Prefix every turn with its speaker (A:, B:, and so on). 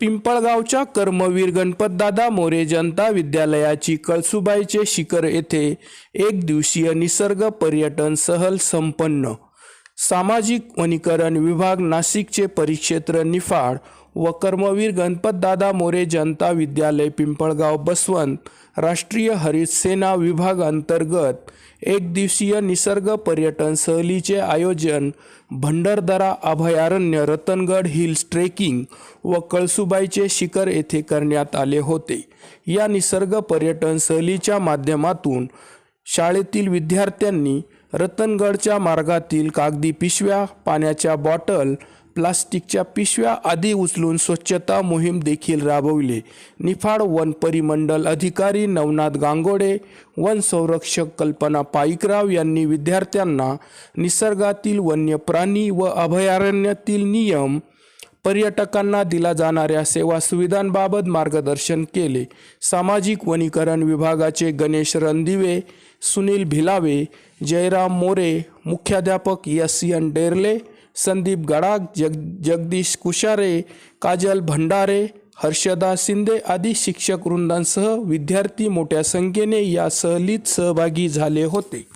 A: पिंपळगावच्या कर्मवीर गणपतदादा मोरे जनता विद्यालयाची कळसुबाईचे शिखर येथे एक दिवसीय निसर्ग पर्यटन सहल संपन्न. सामाजिक वनीकरण विभाग नाशिकचे परिक्षेत्र निफाड व कर्मवीर गणपतदादा मोरे जनता विद्यालय पिंपळगाव बसवंत राष्ट्रीय हरित सेना विभाग अंतर्गत एक दिवसीय निसर्ग पर्यटन सहलीचे आयोजन भंडरदरा अभयारण्य रतनगड हिल्स ट्रेकिंग व कळसुबाईचे शिखर येथे करण्यात आले होते. या निसर्ग पर्यटन सहलीच्या माध्यमातून शाळेतील विद्यार्थ्यांनी रतनगडच्या मार्गातील कागदी पिशव्या पाण्याच्या बॉटल प्लास्टिकच्या पिशव्या आदी उचलून स्वच्छता मोहीम देखील राबवली. निफाड वन परिमंडल अधिकारी नवनाथ गांगोडे वन संरक्षक कल्पना पाईकराव यांनी विद्यार्थ्यांना निसर्गातील वन्य प्राणी व अभयारण्यातील नियम पर्यटकांना दिला जाणाऱ्या सेवा सुविधांबाबत मार्गदर्शन केले. सामाजिक वनीकरण विभागाचे गणेश रणदिवे सुनील भिलावे जयराम मोरे मुख्याध्यापक एस एन डेरले संदीप गडाग जग जगदीश कुशारे काजल भंडारे हर्षदा शिंदे आदी शिक्षक वृंदांसह विद्यार्थी मोठ्या संख्येने या सहलीत सहभागी झाले होते.